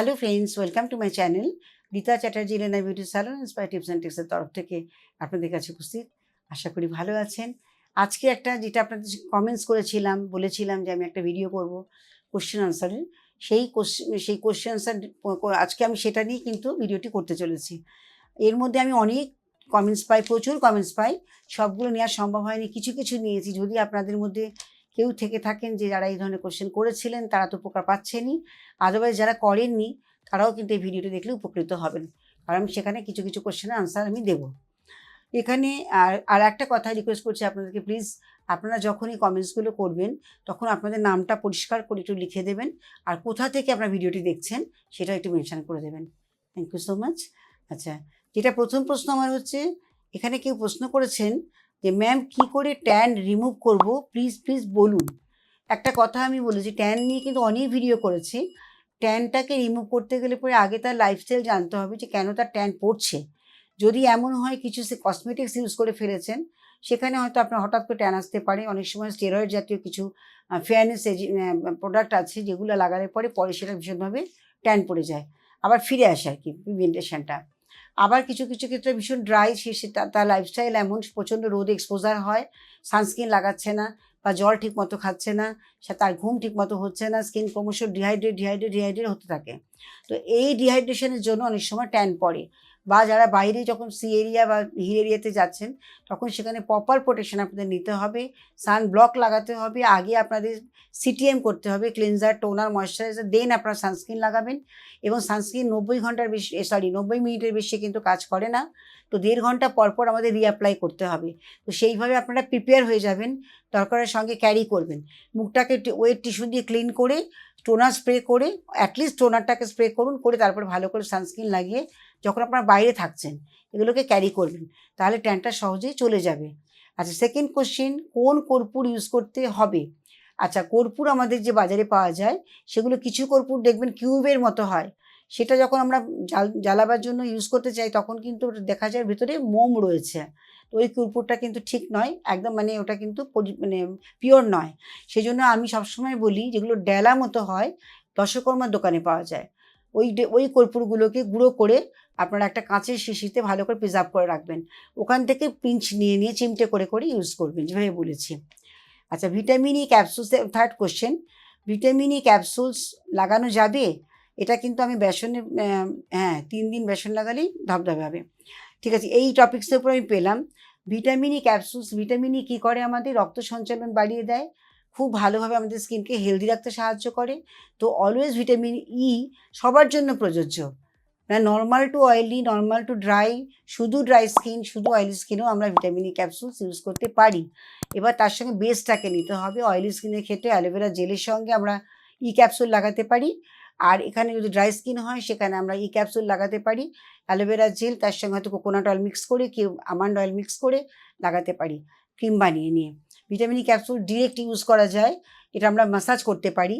Hello friends welcome to my channel Rita Chatterjee Lena beauty salon inspire tips and টিপসের তরফ থেকে আপনাদের কাছে উপস্থিত। আশা করি ভালো আছেন। আজকে একটা যেটা আপনাদের কমেন্টস করেছিলাম, বলেছিলাম যে আমি একটা ভিডিও করব কোশ্চেন আনসারের সেই কোশ্চেন সেই কোশ্চেন আনসার আজকে আমি সেটা নিয়ে কিন্তু ভিডিওটি করতে চলেছি। এর মধ্যে আমি অনেক কমেন্টস পাই, প্রচুর কমেন্টস পাই। সবগুলো নেওয়া সম্ভব হয়নি, কিছু কিছু নিয়েছি। যদি আপনাদের মধ্যে কেউ থেকে থাকেন যে যারা এই ধরনের কোশ্চেন করেছিলেন, তারা তো উপকার পাচ্ছেনই। আদারওয়াইজ যারা করেননি, তারাও কিন্তু এই ভিডিওটি দেখলে উপকৃত হবেন। কারণ সেখানে কিছু কিছু কোশ্চেনের আনসার আমি দেবো। এখানে আর আর একটা কথা রিকোয়েস্ট করছি আপনাদেরকে প্লিজ আপনারা যখনই কমেন্টসগুলো করবেন, তখন আপনাদের নামটা পরিষ্কার করে একটু লিখে দেবেন। আর কোথা থেকে আপনারা ভিডিওটি দেখছেন সেটা একটু মেনশান করে দেবেন। থ্যাংক ইউ সো মাচ আচ্ছা যেটা প্রথম প্রশ্ন আমার হচ্ছে, এখানে কেউ প্রশ্ন করেছেন যে, ম্যাম, কি করে ট্যান রিমুভ করব? প্লিজ প্লিজ বলুন। একটা কথা আমি বলেছি ট্যান নিয়ে কিন্তু অনেক ভিডিও করেছি। ট্যানটাকে রিমুভ করতে গেলে পরে আগে তার লাইফস্টাইল জানতে হবে যে, কেন তার ট্যান পড়ছে। যদি এমন হয়, কিছু সে কসমেটিক্স ইউজ করে ফেলেছেন, সেখানে হয়তো আপনার হঠাৎ করে ট্যান আসতে পারে। অনেক সময় স্টেরয়েড জাতীয় কিছু ফেয়ারনেস প্রোডাক্ট আছে, যেগুলো লাগালে পরে পরে সেটা ভীষণভাবে ট্যান পড়ে যায়। আবার ফিরে আসে আর কি পিগমেন্টেশনটা আবার কিছু কিছু ক্ষেত্রে ভীষণ ড্রাই সে সে তার লাইফস্টাইল এমন, প্রচণ্ড রোদে এক্সপোজার হয় সানস্ক্রিন লাগাচ্ছে না বা জল ঠিক মতো খাচ্ছে না, সে, তার ঘুম ঠিক মতো হচ্ছে না স্কিন ক্রমশ ডিহাইড্রেট ডিহাইড্রেট ডিহাইড্রেট হতে থাকে। তো এই ডিহাইড্রেশনের জন্য অনেক সময় ট্যান পড়ে। বা যারা বাইরে যখন সি এরিয়া বা হিল এরিয়াতে যাচ্ছেন, তখন সেখানে প্রপার প্রোটেকশন আপনাদের নিতে হবে। সান ব্লক লাগাতে হবে, আগে আপনাদের সিটিএম করতে হবে ক্লিনজার টোনার ময়শ্চারাইজার দেন আপনারা সানস্ক্রিন লাগাবেন। এবং সানস্ক্রিন নব্বই ঘণ্টার বেশি সরি নব্বই মিনিটের বেশি কিন্তু কাজ করে না। তো দেড় ঘণ্টা পর পর আমাদের রিঅ্যাপ্লাই করতে হবে। তো সেইভাবে আপনারা প্রিপেয়ার হয়ে যাবেন। দরকারের সঙ্গে ক্যারি করবেন। মুখটাকে ওয়েট টিস্যু দিয়ে ক্লিন করে টোনার স্প্রে করে অ্যাটলিস্ট টোনারটাকে স্প্রে করুন, করে তারপর ভালো করে সানস্ক্রিন লাগিয়ে যখন আপনারা বাইরে থাকছেন, এগুলোকে ক্যারি করবেন। তাহলে ট্যানটা সহজেই চলে যাবে। আচ্ছা সেকেন্ড কোশ্চেন কোন কর্পূর ইউজ করতে হবে? আচ্ছা কর্পূর আমাদের যে বাজারে পাওয়া যায়, সেগুলো কিছু কর্পূর দেখবেন কিউবের মতো হয়। সেটা যখন আমরা জাল, জ্বালাবার জন্য ইউজ করতে চাই, তখন কিন্তু দেখা যায় ভিতরে মোম রয়েছে। তো ওই কর্পূরটা কিন্তু ঠিক নয়, একদম মানে ওটা কিন্তু মানে পিওর নয়। সেই জন্য আমি সবসময় বলি, যেগুলো ডেলা মতো হয়, দশকর্মার দোকানে পাওয়া যায়। ওই ওই কর্পূরগুলোকে গুঁড়ো করে আপনারা একটা কাঁচের শিশিতে ভালো করে প্রিজার্ভ করে রাখবেন। ওখান থেকে পিঞ্চ নিয়ে নিয়ে চিমটে করে করে ইউজ করবেন, যেভাবে বলেছি। আচ্ছা vitamin E capsules third question vitamin E capsules লাগানো যাবে? এটা কিন্তু আমি বেসনে হ্যাঁ তিন দিন বেসন লাগালেই ধবধবে হবে। ঠিক আছে, এই টপিক্সের উপর আমি পেলাম। Vitamin E capsules vitamin E কী করে আমাদের রক্ত সঞ্চালন বাড়িয়ে দেয়? খুব ভালোভাবে আমাদের স্কিনকে হেলদি রাখতে সাহায্য করে। তো অলওয়েজ ভিটামিন ই সবার জন্য প্রযোজ্য। মানে normal to oily normal to dry শুধু ড্রাই স্কিন শুধু অয়েলি স্কিনেও আমরা ভিটামিন ই ক্যাপসুলস ইউজ করতে পারি। এবার তার সঙ্গে বেসটাকে নিতে হবে। অয়েলি স্কিনের ক্ষেত্রে অ্যালোভেরা জেলের সঙ্গে আমরা ই ক্যাপসুল লাগাতে পারি। আর এখানে যদি ড্রাই স্কিন হয়, সেখানে আমরা ই ক্যাপসুল লাগাতে পারি। অ্যালোভেরা জেল তার সঙ্গে হয়তো কোকোনাট অয়েল মিক্স করে কেউ আমান্ড অয়েল মিক্স করে লাগাতে পারি ক্রিম বানিয়ে নিয়ে। Vitamin E capsule direct use করা যায়, এটা আমরা মাসাজ করতে পারি।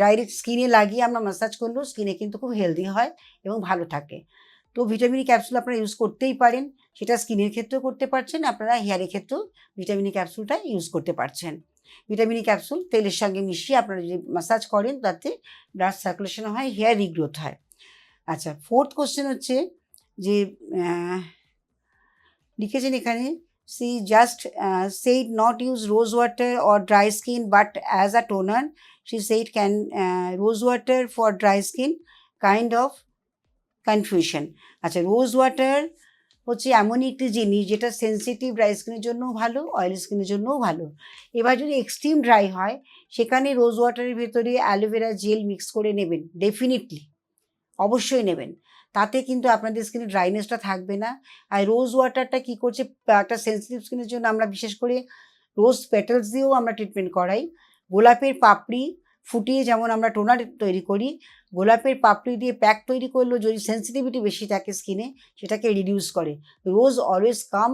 ডাইরেক্ট স্কিনে লাগিয়ে আমরা মাসাজ করলেও স্কিনে কিন্তু খুব হেলদি হয় এবং ভালো থাকে। তো ভিটামিন ক্যাপসুল আপনারা ইউজ করতেই পারেন, সেটা স্কিনের ক্ষেত্রেও করতে পারছেন, আপনারা হেয়ারের ক্ষেত্রেও ভিটামিন ক্যাপসুলটা ইউজ করতে পারছেন। ভিটামিন ক্যাপসুল তেলের সঙ্গে মিশিয়ে আপনারা যদি মাসাজ করেন, তাতে ব্লাড সার্কুলেশন হয় হেয়ার রিগ্রোথ হয়। আচ্ছা ফোর্থ কোশ্চেন হচ্ছে যে লিখেছেন এখানে, she just said not use rose water or dry skin but as a toner she said can rose water for dry skin kind of confusion আচ্ছা rose water হচ্ছে এমনই একটি জিনিস যেটা সেন্সিটিভ ড্রাই স্কিনের জন্যও ভালো অয়েল স্কিনের জন্যও ভালো। এবার যদি এক্সট্রিম ড্রাই হয়, সেখানে রোজ ওয়াটারের ভেতরে অ্যালোভেরা জেল মিক্স করে নেবেন ডেফিনেটলি অবশ্যই নেবেন। তাতে কিন্তু আপনাদের স্কিনে ড্রাইনেসটা থাকবে না। আর রোজ ওয়াটারটা কি করছে, একটা সেন্সিটিভ স্কিনের জন্য আমরা বিশেষ করে রোজ পেটালস দিয়েও আমরা ট্রিটমেন্ট করাই। গোলাপের পাপড়ি ফুটিয়ে যেমন আমরা টোনার তৈরি করি, গোলাপের পাপড়ি দিয়ে প্যাক তৈরি করলেও যদি সেন্সিটিভিটি বেশি থাকে স্কিনে সেটাকে রিডিউস করে। রোজ অলওয়েজ কাম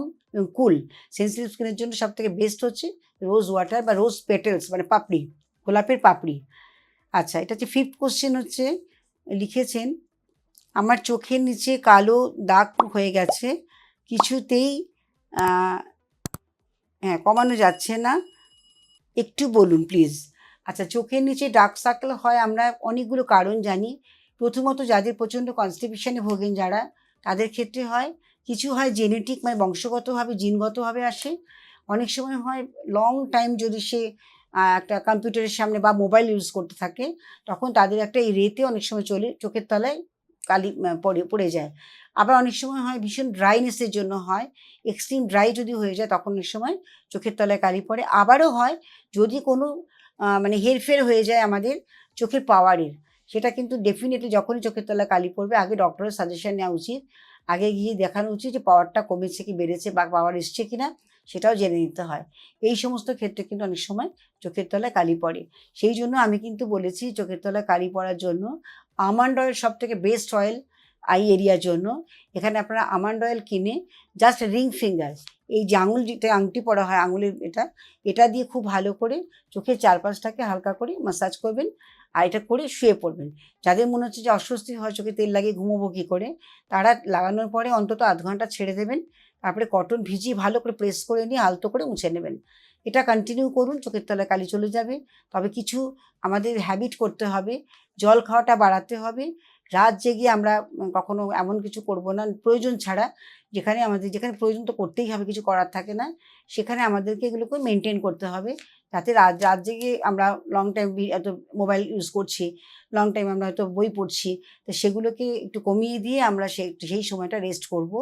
কুল সেন্সিটিভ স্কিনের জন্য সব থেকে বেস্ট হচ্ছে রোজ ওয়াটার বা রোজ পেটেলস মানে পাপড়ি, গোলাপের পাপড়ি। আচ্ছা এটা হচ্ছে ফিফথ কোশ্চেন হচ্ছে, লিখেছেন, আমার চোখের নিচে কালো দাগ হয়ে গেছে, কিছুতেই হ্যাঁ কমানো যাচ্ছে না। একটু বলুন প্লিজ আচ্ছা চোখের নিচে ডার্ক সার্কেল হয়, আমরা অনেকগুলো কারণ জানি। প্রথমত যাদের প্রচণ্ড কনস্টিপেশনে ভোগেন যারা, তাদের ক্ষেত্রে হয়, কিছু হয় জেনেটিক মানে বংশগতভাবে, জিনগতভাবে আসে। অনেক সময় হয় লং টাইম যদি সে একটা কম্পিউটারের সামনে বা মোবাইল ইউজ করতে থাকে, তখন তাদের একটা এই রেতে অনেক সময় চলে, চোখের তলায় কালি পড়ে পড়ে যায়। আবার অনেক সময় হয় ভীষণ ড্রাইনেসের জন্য হয় এক্সট্রিম ড্রাই যদি হয়ে যায়, তখন অনেক সময় চোখের তলায় কালি পড়ে। আবারও হয়, যদি কোনো মানে হেরফের হয়ে যায় আমাদের চোখের পাওয়ারের। সেটা কিন্তু ডেফিনেটলি যখনই চোখের তলায় কালি পড়বে, আগে ডক্টরের সাজেশন নেওয়া উচিত। আগে গিয়ে দেখানো উচিত যে পাওয়ারটা কমেছে কি, বেড়েছে বা পাওয়ার এসছে কি না সেটাও জেনে নিতে হয়। এই সমস্ত ক্ষেত্রে কিন্তু অনেক সময় চোখের তলায় কালি পড়ে। সেই জন্য আমি কিন্তু বলেছি চোখের তলায় কালি পড়ার জন্য আমন্ড অয়েল সব থেকে বেস্ট অয়েল আই এরিয়ার জন্য। এখানে আপনারা আমন্ড অয়েল কিনে জাস্ট রিং ফিঙ্গার এই যে আঙুল যেটা আংটি পরা হয় আঙুলের এটা এটা দিয়ে খুব ভালো করে চোখের চারপাশটাকে হালকা করে মাসাজ করবেন আর এটা করে শুয়ে পড়বেন। যাদের মনে হচ্ছে যে অস্বস্তি হয়, চোখে তেল লাগিয়ে ঘুমোবো কী করে? তারা লাগানোর পরে অন্তত আধ ঘণ্টা ছেড়ে দেবেন, তারপরে কটন ভিজিয়ে ভালো করে প্রেস করে নিয়ে আলতো করে মুছে নেবেন। এটা কন্টিনিউ করুন, চোখের তলায় কালি চলে যাবে। তবে কিছু আমাদের হ্যাবিট করতে হবে, জল খাওয়াটা বাড়াতে হবে। রাত জেগে আমরা কখনো এমন কিছু করব না, প্রয়োজন ছাড়া যেখানে আমাদের, যেখানে প্রয়োজন তো করতেই হবে, কিছু করার থাকে না। সেখানে আমাদেরকে এগুলোকে মেনটেন করতে হবে। যাতে রাত রাত জেগে আমরা লং টাইম এত মোবাইল ইউজ করছি লং টাইম আমরা হয়তো বই পড়ছি, তো সেগুলোকে একটু কমিয়ে দিয়ে আমরা সেই সেই সময়টা রেস্ট করব।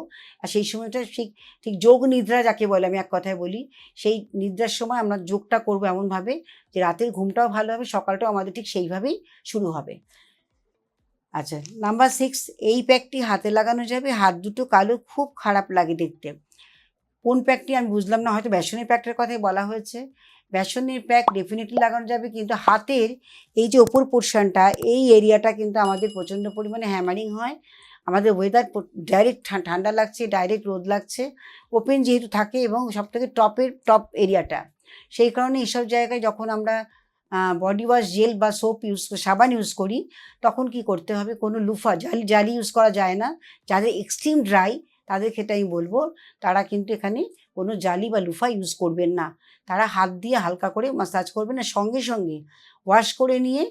আর সেই সময়টা ঠিক ঠিক যোগ নিদ্রা যাকে বলে, আমি এক কথায় বলি, সেই নিদ্রার সময় আমরা যোগটা করব এমনভাবে যে রাতের ঘুমটাও ভালো হবে, সকালটাও আমাদের ঠিক সেইভাবেই শুরু হবে। আচ্ছা নাম্বার সিক্স এই প্যাকটি হাতে লাগানো যাবে। হাত দুটো কালো, খুব খারাপ লাগে দেখতে। কোন প্যাকটি আমি বুঝলাম না, হয়তো বেসনের প্যাকটার কথাই বলা হয়েছে। বেসনের প্যাক ডেফিনেটলি লাগানো যাবে, কিন্তু হাতের এই যে ওপর পোর্শনটা এই এরিয়াটা কিন্তু আমাদের প্রচণ্ড পরিমাণে হ্যামারিং হয়। আমাদের ওয়েদার ডাইরেক্ট ঠান্ডা লাগছে ডাইরেক্ট রোদ লাগছে। ওপেন যেহেতু থাকে এবং সব থেকে টপের টপ এরিয়াটা সেই কারণে এইসব জায়গায় যখন আমরা বডি ওয়াশ জেল বা সোপ ইউজ সাবান ইউজ করি, তখন কি করতে হবে? কোনো লুফা, জাল, জালি ইউজ করা যায় না। যাদের এক্সট্রিম ড্রাই তাদের ক্ষেত্রে আমি বলব, তারা কিন্তু এখানে কোনো জালি বা লুফা ইউজ করবেন না। তারা হাত দিয়ে হালকা করে মাসাজ করবেন না সঙ্গে সঙ্গে ওয়াশ করে নিয়ে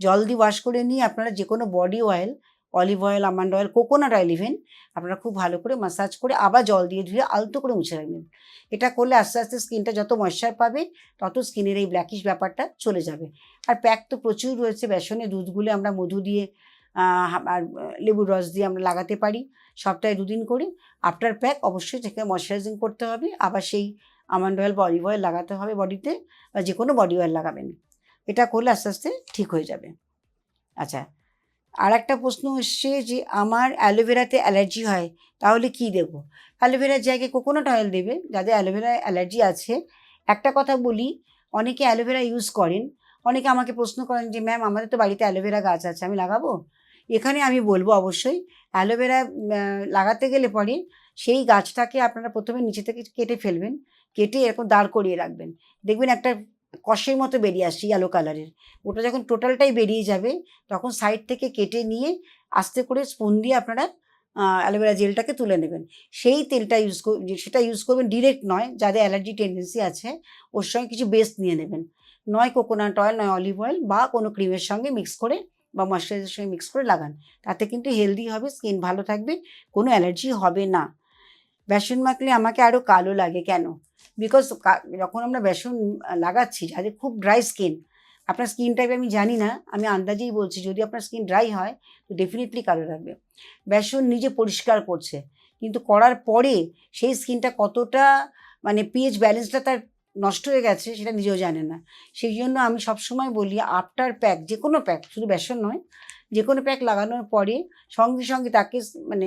জল দিয়ে ওয়াশ করে নিয়ে আপনারা যে কোনো body oil olive oil almond oil coconut oil even আপনারা খুব ভালো করে মাসাজ করে আবার জল দিয়ে ধুয়ে আলতো করে মুছে রাখবেন। এটা করলে আস্তে আস্তে স্কিনটা যত ময়শ্চার পাবে, তত স্কিনের এই ব্ল্যাকিশ ব্যাপারটা চলে যাবে। আর প্যাক তো প্রচুর রয়েছে, বেসনে দুধগুলো আমরা মধু দিয়ে আর লেবুর রস দিয়ে আমরা লাগাতে পারি। সপ্তাহে দুদিন করে। আফটার প্যাক অবশ্যই থেকে ময়শ্চারাইজিং করতে হবে। আবার সেই আমন্ড অয়েল বা অলিভ অয়েল লাগাতে হবে বডিতে, বা যে কোনো বডি অয়েল লাগাবেন। এটা করলে আস্তে আস্তে ঠিক হয়ে যাবে। আচ্ছা আর একটা প্রশ্ন এসছে যে, আমার অ্যালোভেরাতে অ্যালার্জি হয়, তাহলে কি দেব? অ্যালোভেরার জায়গায় কোকোনাট অয়েল দেবে, যাদের অ্যালোভেরা অ্যালার্জি আছে। একটা কথা বলি, অনেকে অ্যালোভেরা ইউজ করেন। অনেকে আমাকে প্রশ্ন করেন যে, ম্যাম, আমাদের তো বাড়িতে অ্যালোভেরা গাছ আছে, আমি লাগাবো? এখানে আমি বলব অবশ্যই, অ্যালোভেরা লাগাতে গেলে পরে সেই গাছটাকে আপনারা প্রথমে নিচে থেকে কেটে ফেলবেন, কেটে এরকম দাঁড় করিয়ে রাখবেন। দেখবেন একটা কষের মতো বেরিয়ে আসছে ইয়েলো কালারের ওটা যখন টোটালটাই বেরিয়ে যাবে, তখন সাইড থেকে কেটে নিয়ে আস্তে করে স্পুন দিয়ে আপনারা অ্যালোভেরা জেলটাকে তুলে নেবেন। সেই তেলটা ইউজ সেটা ইউজ করবেন ডিরেক্ট নয়, যাদের অ্যালার্জি টেন্ডেন্সি আছে, ওর সঙ্গে কিছু বেস্ট নিয়ে নেবেন। নয় কোকোনাট অয়েল নয় অলিভ অয়েল বা কোনো ক্রিমের সঙ্গে মিক্স করে বা ময়শ্চারাইজারের সঙ্গে মিক্স করে লাগান। তাতে কিন্তু হেলদি হবে স্কিন ভালো থাকবে, কোনো অ্যালার্জি হবে না। বেসন মাখলে আমাকে আরও কালো লাগে কেন? বিকজ যখন আমরা বেসন লাগাচ্ছি যাদের খুব ড্রাই স্কিন আপনার স্কিন টাইপ আমি জানি না, আমি আন্দাজেই বলছি, যদি আপনার স্কিন ড্রাই হয়, তো ডেফিনেটলি কালো লাগবে। বেসন নিজে পরিষ্কার করছে, কিন্তু করার পরে সেই স্কিনটা কতটা মানে পিএইচ ব্যালেন্সটা তার নষ্ট হয়ে গেছে, সেটা নিজেও জানে না। সেই জন্য আমি সবসময় বলি আফটার প্যাক যে কোনো প্যাক শুধু বেসন নয় যে কোনো প্যাক লাগানোর পরে সঙ্গে সঙ্গে তাকে মানে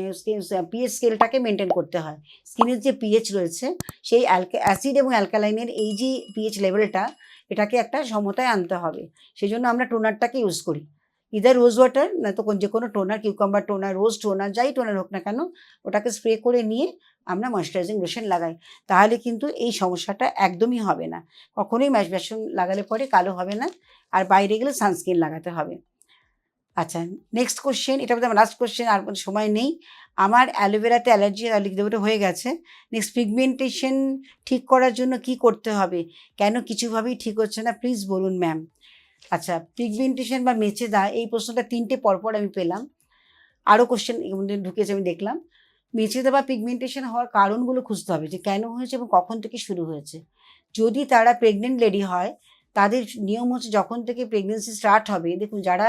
পিএইচ স্কেলটাকে মেনটেন করতে হয়। স্কিনের যে পিএইচ রয়েছে, সেই অ্যালকা অ্যাসিড এবং অ্যালকালাইনের এই যে পিএইচ লেভেলটা এটাকে একটা সমতায় আনতে হবে। সেই জন্য আমরা টোনারটাকে ইউজ করি। ইদার রোজ ওয়াটার না তো যে কোনো toner cucumber toner rose toner যাই টোনার হোক না কেন, ওটাকে স্প্রে করে নিয়ে আমরা ময়শ্চারাইজিং লোশন লাগাই। তাহলে কিন্তু এই সমস্যাটা একদমই হবে না। কখনোই ম্যাশ বেসন লাগালে পরে কালো হবে না। আর বাইরে গেলে সানস্ক্রিন লাগাতে হবে। আচ্ছা নেক্সট কোশ্চেন এটা বোধহয় লাস্ট কোশ্চেন আর কোনো সময় নেই। আমার অ্যালোভেরাতে অ্যালার্জি লিখতে ওটা হয়ে গেছে। নেক্সট পিগমেন্টেশন ঠিক করার জন্য কি করতে হবে? কেন কিছুভাবেই ঠিক হচ্ছে না? প্লিজ বলুন ম্যাম আচ্ছা পিগমেন্টেশন বা মেচে মেচেদা এই প্রশ্নটা তিনটে পরপর আমি পেলাম। আরও কোশ্চেন ঢুকেছে, আমি দেখলাম। মেচেদা বা পিগমেন্টেশন হওয়ার কারণগুলো খুঁজতে হবে, যে কেন হয়েছে এবং কখন থেকে শুরু হয়েছে। যদি তারা প্রেগনেন্ট লেডি হয়, তাদের নিয়ম হচ্ছে যখন থেকে প্রেগনেন্সি স্টার্ট হবে, দেখুন, যারা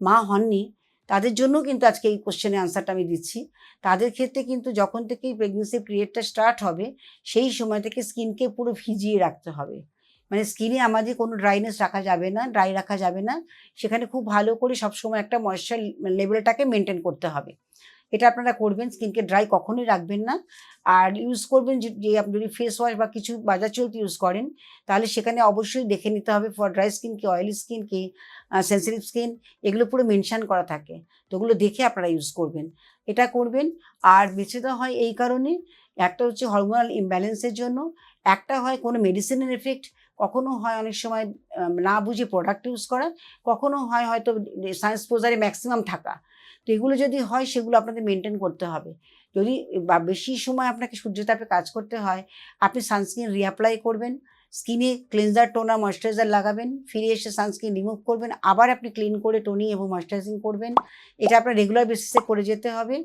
মা হননি, তাদের জন্য কিন্তু আজকে এই কোশ্চেনের আনসারটা আমি দিচ্ছি। তাদের ক্ষেত্রে কিন্তু যখন থেকেই প্রেগনেন্সি পিরিয়ডটা স্টার্ট হবে, সেই সময় থেকে স্কিনকে পুরো ভিজিয়ে রাখতে হবে। মানে স্কিনে আমাদের কোনো ড্রাইনেস রাখা যাবে না ড্রাই রাখা যাবে না। সেখানে খুব ভালো করে সবসময় একটা ময়েশ্চার লেভেলটাকে মেনটেন করতে হবে। এটা আপনারা করবেন স্কিনকে ড্রাই কখনোই রাখবেন না। আর ইউজ করবেন যে আপনি যদি ফেস ওয়াশ বা কিছু বাজার চলতে ইউজ করেন, তাহলে সেখানে অবশ্যই দেখে নিতে হবে ফর ড্রাই স্কিন কি অয়েলি স্কিন কি সেন্সিটিভ স্কিন এগুলো পুরো মেনশান করা থাকে। তো ওগুলো দেখে আপনারা ইউজ করবেন। এটা করবেন। আর বেঁচে দেওয়া হয় এই কারণে, একটা হচ্ছে হরমোনাল ইমব্যালেন্সের জন্য, একটা হয় কোনো মেডিসিনের এফেক্ট কখনো হয় অনেক সময় না বুঝে প্রোডাক্ট ইউজ করা, কখনো হয় হয়তো সায়েন্স পোজারে ম্যাক্সিমাম থাকা। তো এগুলো যদি হয়, সেগুলো আপনাদের মেনটেন করতে হবে। যদি বা বেশি সময় আপনাকে সূর্যতাপে কাজ করতে হয়, আপনি সানস্ক্রিন রিঅ্যাপ্লাই করবেন স্কিনে ক্লিনজার টোনার ময়শ্চারাইজার লাগাবেন, ফিরে এসে সানস্ক্রিন রিমুভ করবেন, আবার আপনি ক্লিন করে টোনিং এবং ময়শ্চারাইজিং করবেন। এটা আপনার রেগুলার বেসিসে করে যেতে হবে।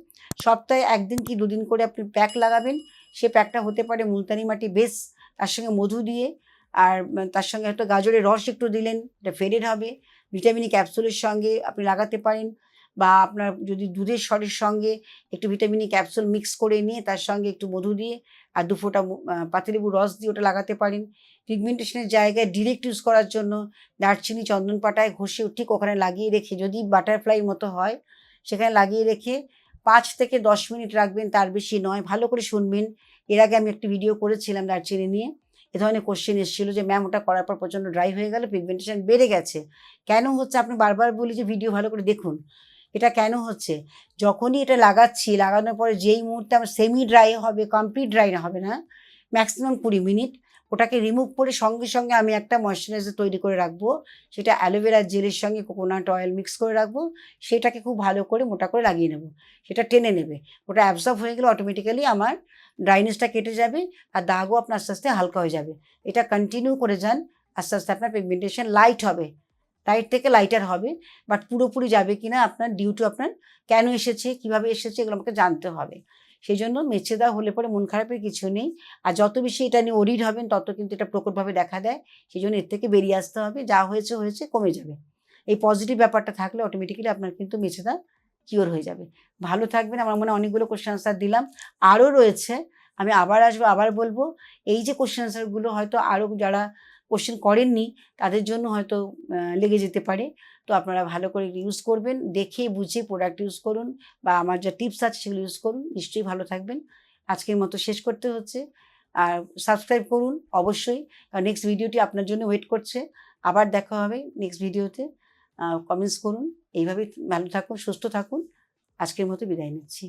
সপ্তাহে একদিন কি দুদিন করে আপনি প্যাক লাগাবেন, সে প্যাকটা হতে পারে মুলতানি মাটি বেশ তার সঙ্গে মধু দিয়ে, আর তার সঙ্গে হয়তো গাজরের রস একটু দিলেন, এটা ফেডেড হবে। ভিটামিন ক্যাপসুলের সঙ্গে আপনি লাগাতে পারেন। বা আপনার যদি দুধের স্বরের সঙ্গে একটু ভিটামিনি ক্যাপসুল মিক্স করে নিয়ে তার সঙ্গে একটু মধু দিয়ে আর দু ফোঁটা পাতিলেবু রস দিয়ে ওটা লাগাতে পারেন। পিগমেন্টেশনের জায়গায় ডিরেক্ট ইউজ করার জন্য দারচিনি চন্দন পাটায় ঘষে ঠিক ওখানে লাগিয়ে রেখে যদি বাটারফ্লাই মতো হয়, সেখানে লাগিয়ে রেখে পাঁচ থেকে দশ মিনিট রাখবেন, তার বেশি নয়। ভালো করে শুনবেন। এর আগে আমি একটি ভিডিও করেছিলাম দারচিনি নিয়ে। এ ধরনের কোশ্চেন এসেছিল যে ম্যাম ওটা করার পর প্রচণ্ড ড্রাই হয়ে গেল পিগমেন্টেশন বেড়ে গেছে। কেন হচ্ছে? আপনি বারবার বলি যে ভিডিও ভালো করে দেখুন। এটা কেন হচ্ছে? যখনই এটা লাগাচ্ছি, লাগানোর পরে যেই মুহূর্তে আমার সেমি ড্রাই হবে কমপ্লিট ড্রাই না হবে না ম্যাক্সিমাম কুড়ি মিনিট, ওটাকে রিমুভ করে সঙ্গে সঙ্গে আমি একটা ময়শ্চারাইজার তৈরি করে রাখব। সেটা অ্যালোভেরা জেলের সঙ্গে কোকোনাট অয়েল মিক্স করে রাখব। সেটাকে খুব ভালো করে মোটা করে লাগিয়ে নেব। সেটা টেনে নেবে। ওটা অ্যাবজর্ব হয়ে গেলে অটোমেটিক্যালি আমার ড্রাইনেসটা কেটে যাবে আর দাগও আপনার আস্তে আস্তে হালকা হয়ে যাবে। এটা কন্টিনিউ করে যান। আস্তে আস্তে আপনার পিগমেন্টেশন লাইট হবে। লাইট থেকে লাইটার হবে বাট পুরোপুরি যাবে কিনা আপনার ডিউ টু আপনার কেন এসেছে, কীভাবে এসেছে এগুলো আমাকে জানতে হবে। সেই জন্য মেছে দেওয়া হলে পরে মন খারাপের কিছু নেই। আর যত বেশি এটা নিয়ে ওরিড হবেন, তত কিন্তু এটা প্রকটভাবে দেখা দেয়। সেই জন্য এর থেকে বেরিয়ে আসতে হবে, যা হয়েছে হয়েছে, কমে যাবে। এই পজিটিভ ব্যাপারটা থাকলে অটোমেটিক্যালি আপনার কিন্তু মেছেদা কিওর হয়ে যাবে। ভালো থাকবেন, আমার মনে অনেকগুলো কোশ্চেন আনসার দিলাম। আরও রয়েছে, আমি আবার আসব, আবার বলব। এই যে কোশ্চেন আনসারগুলো হয়তো আরও যারা কোশ্চেন করেননি, তাদের জন্য হয়তো লেগে যেতে পারে। তো আপনারা ভালো করে ইউজ করবেন দেখে বুঝে প্রোডাক্ট ইউজ করুন বা আমার যা টিপস আছে সেগুলো ইউজ করুন। নিশ্চয়ই ভালো থাকবেন। আজকের মতো শেষ করতে হচ্ছে। আর সাবস্ক্রাইব করুন, অবশ্যই। নেক্সট ভিডিওটি আপনার জন্য ওয়েট করছে। আবার দেখা হবে নেক্সট ভিডিওতে কমেন্টস করুন। এইভাবেই ভালো থাকুন, সুস্থ থাকুন। আজকের মতো বিদায় নিচ্ছি।